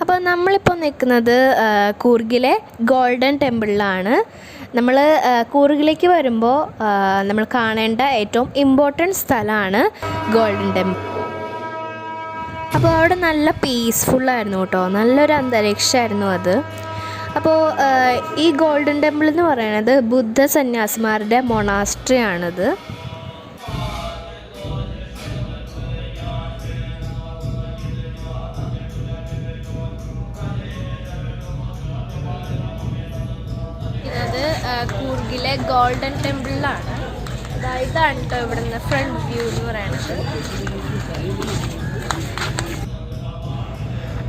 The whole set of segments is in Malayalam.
അപ്പോൾ നമ്മളിപ്പോൾ നിൽക്കുന്നത് കൂർഗിലെ ഗോൾഡൻ ടെമ്പിളിലാണ്. നമ്മൾ കൂർഗിലേക്ക് വരുമ്പോൾ നമ്മൾ കാണേണ്ട ഏറ്റവും ഇമ്പോർട്ടന്റ് സ്ഥലമാണ് ഗോൾഡൻ ടെമ്പിൾ. അപ്പോൾ അവിടെ നല്ല പീസ്ഫുള്ളായിരുന്നു കേട്ടോ. നല്ലൊരു അന്തരീക്ഷമായിരുന്നു അത്. അപ്പോൾ ഈ ഗോൾഡൻ ടെമ്പിൾ എന്ന് പറയുന്നത് ബുദ്ധ സന്യാസിമാരുടെ മൊണാസ്ട്രി കൂർഗിലെ ഗോൾഡൻ ടെമ്പിളിലാണ്. ഇതാണ് കേട്ടോ ഇവിടുന്ന് ഫ്രണ്ട് വ്യൂ എന്ന് പറയുന്നത്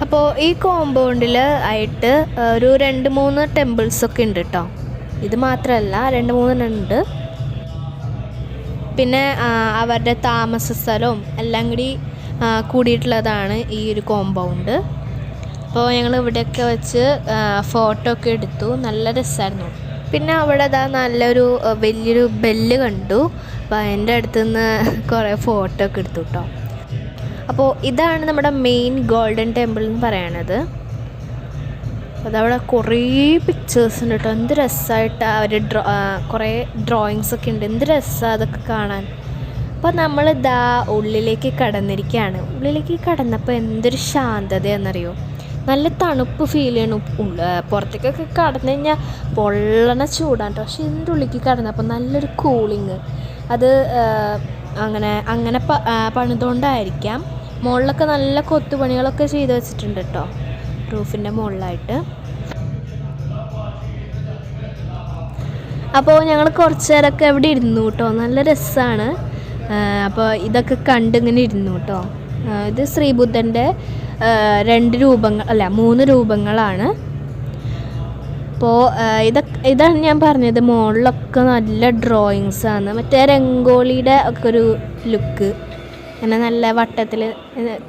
അപ്പോൾ ഈ കോമ്പൗണ്ടിൽ ആയിട്ട് ഒരു രണ്ട് മൂന്ന് ടെമ്പിൾസ് ഒക്കെ ഉണ്ട് കേട്ടോ ഇത് മാത്രമല്ല രണ്ട് മൂന്നെണ്ണുണ്ട് പിന്നെ അവരുടെ താമസ സ്ഥലവും എല്ലാം കൂടി കൂടിയിട്ടുള്ളതാണ് ഈ ഒരു കോമ്പൗണ്ട്. അപ്പോൾ ഞങ്ങൾ ഇവിടെയൊക്കെ വെച്ച് ഫോട്ടോ ഒക്കെ എടുത്തു. നല്ല രസമായിരുന്നു പിന്നെ അവിടെ ഇതാ നല്ലൊരു വലിയൊരു ബെല്ല് കണ്ടു. അപ്പോൾ അതിന്റെ അടുത്ത് നിന്ന് കുറേ ഫോട്ടോ ഒക്കെ എടുത്തു കേട്ടോ അപ്പോൾ ഇതാണ് നമ്മുടെ മെയിൻ ഗോൾഡൻ ടെമ്പിൾ എന്ന് പറയണത്. അതവിടെ കുറേ പിക്ചേഴ്സ് ഉണ്ട് കേട്ടോ എന്ത് രസമായിട്ട് അവർ ഡ്രോ കുറേ ഡ്രോയിങ്സ് ഒക്കെ ഉണ്ട്. എന്ത് രസമാണ് അതൊക്കെ കാണാൻ. അപ്പോൾ നമ്മൾ ഇതാ ഉള്ളിലേക്ക് കടന്നിരിക്കുകയാണ് ഉള്ളിലേക്ക് കടന്നപ്പോൾ എന്തൊരു ശാന്തതയാണെന്നറിയോ നല്ല തണുപ്പ് ഫീൽ ചെയ്യണം. പുറത്തേക്കൊക്കെ കടന്നു കഴിഞ്ഞാൽ പൊള്ളണ ചൂടാണ് പക്ഷെ ഇതിന്റെ ഉള്ളിലേക്ക് കടന്നപ്പോൾ നല്ലൊരു കൂളിങ് അത് അങ്ങനെ അങ്ങനെ പ പണിതുകൊണ്ടായിരിക്കാം. മുകളിലൊക്കെ നല്ല കൊത്തുപണികളൊക്കെ ചെയ്ത് വെച്ചിട്ടുണ്ട് കേട്ടോ റൂഫിന്റെ മുകളിലായിട്ട് അപ്പോൾ ഞങ്ങൾ കുറച്ച് നേരമൊക്കെ ഇവിടെ ഇരുന്നു കേട്ടോ നല്ല രസമാണ് അപ്പോൾ ഇതൊക്കെ കണ്ടിങ്ങനെ ഇരുന്നു കേട്ടോ ഇത് ശ്രീബുദ്ധന്റെ രണ്ട് രൂപങ്ങൾ അല്ല മൂന്ന് രൂപങ്ങളാണ്. അപ്പോൾ ഇതൊക്കെ ഇതാണ് ഞാൻ പറഞ്ഞത് മുകളിലൊക്കെ നല്ല ഡ്രോയിങ്സ് ആണ്. മറ്റേ രംഗോളിയുടെ ഒക്കെ ഒരു ലുക്ക് അങ്ങനെ നല്ല വട്ടത്തിൽ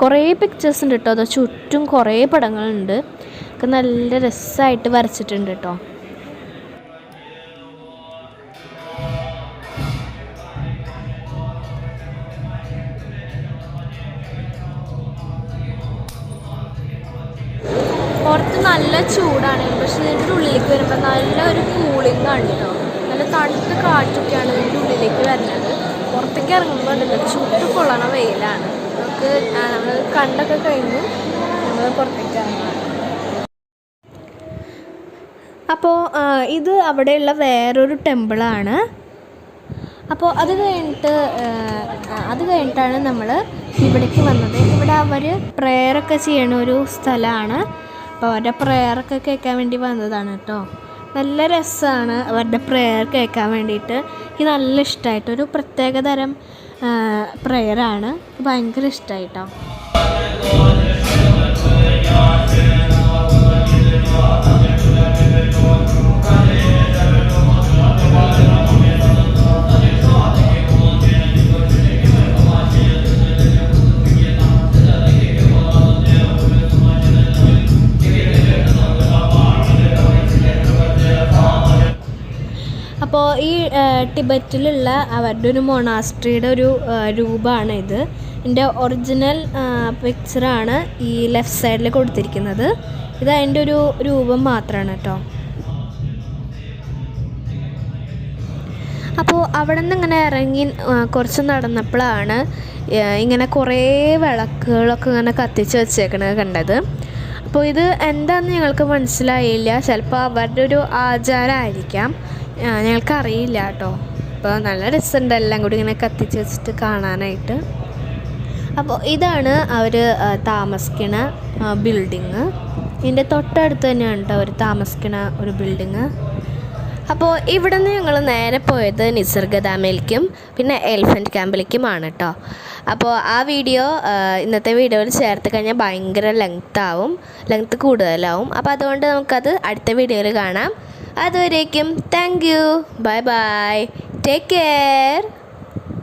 കുറേ പിക്ചേഴ്സ് ഉണ്ട് കേട്ടോ അത് ചുറ്റും കുറേ പടങ്ങളുണ്ട്. ഒക്കെ നല്ല രസമായിട്ട് വരച്ചിട്ടുണ്ട് കേട്ടോ നല്ല ചൂടാണ്. പക്ഷെ ഇതിന്റെ ഉള്ളിലേക്ക് വരുമ്പോൾ നല്ല ഒരു കൂളിംഗ് ആണ് കേട്ടോ നല്ല തണുത്ത കാറ്റൊക്കെയാണ് ഇതിന്റെ ഉള്ളിലേക്ക് വരുന്നത്. പുറത്തേക്ക് ഇറങ്ങുമ്പോൾ അതിന്റെ ചുട്ട് കൊള്ളണ വെയിലാണ്. നമുക്ക് നമ്മൾ കണ്ടൊക്കെ കഴിഞ്ഞു. നമ്മൾ പുറത്തേക്ക് ഇറങ്ങാം. അപ്പോൾ ഇത് അവിടെയുള്ള വേറൊരു ടെമ്പിളാണ്. അപ്പോൾ അത് കഴിഞ്ഞിട്ട് അത് കഴിഞ്ഞിട്ടാണ് നമ്മൾ ഇവിടേക്ക് വന്നത്. ഇവിടെ അവർ പ്രെയറൊക്കെ ചെയ്യണ ഒരു സ്ഥലമാണ് അപ്പോൾ അവരുടെ പ്രെയറൊക്കെ കേൾക്കാൻ വേണ്ടി വന്നതാണ് കേട്ടോ. നല്ല രസമാണ് അവരുടെ പ്രെയർ കേൾക്കാൻ വേണ്ടിയിട്ട്. എനിക്ക് നല്ല ഇഷ്ടമായിട്ട് ഒരു പ്രത്യേകതരം പ്രെയറാണ്. ഭയങ്കര ഇഷ്ടമായിട്ടോ ഈ ടിബറ്റിലുള്ള അവരുടെ ഒരു മൊണാസ്ട്രിയുടെ ഒരു രൂപമാണ് ഇത്. ഇതിന്റെ ഒറിജിനൽ പിക്ചറാണ് ഈ ലെഫ്റ്റ് സൈഡിൽ കൊടുത്തിരിക്കുന്നത്. ഇത് അതിന്റെ ഒരു രൂപം മാത്രമാണ് കേട്ടോ. അപ്പോൾ അവിടെ നിന്ന് ഇങ്ങനെ ഇറങ്ങി കുറച്ച് നടന്നപ്പോഴാണ് ഇങ്ങനെ കുറേ വിളക്കുകളൊക്കെ ഇങ്ങനെ കത്തിച്ച് വെച്ചേക്കണത് കണ്ടത്. അപ്പോൾ ഇത് എന്താണെന്ന് ഞങ്ങൾക്ക് മനസ്സിലായില്ല. ചിലപ്പോൾ അവരുടെ ഒരു ആചാരമായിരിക്കാം. ഞങ്ങൾക്കറിയില്ല കേട്ടോ. അപ്പോൾ നല്ല രസമുണ്ട് എല്ലാം കൂടി ഇങ്ങനെ കത്തിച്ച് വെച്ചിട്ട് കാണാനായിട്ട്. അപ്പോൾ ഇതാണ് അവർ താമസിക്കണ ബിൽഡിങ് ഇതിന്റെ തൊട്ടടുത്ത് തന്നെയാണ് കേട്ടോ അവർ താമസിക്കണ ഒരു ബിൽഡിങ് അപ്പോൾ ഇവിടെ നിന്ന് ഞങ്ങൾ നേരെ പോയത് നിസർഗ ഡാമിലേക്കും പിന്നെ എലിഫന്റ് ക്യാമ്പിലേക്കുമാണ് കേട്ടോ അപ്പോൾ ആ വീഡിയോ ഇന്നത്തെ വീഡിയോയിൽ ചേർത്ത് കഴിഞ്ഞാൽ ഭയങ്കര ലെങ്ത് ആവും ലെങ്ത് കൂടുതലാവും. അപ്പോൾ അതുകൊണ്ട് നമുക്കത് അടുത്ത വീഡിയോയിൽ കാണാം. അതുവരേക്കും. Thank you bye bye take care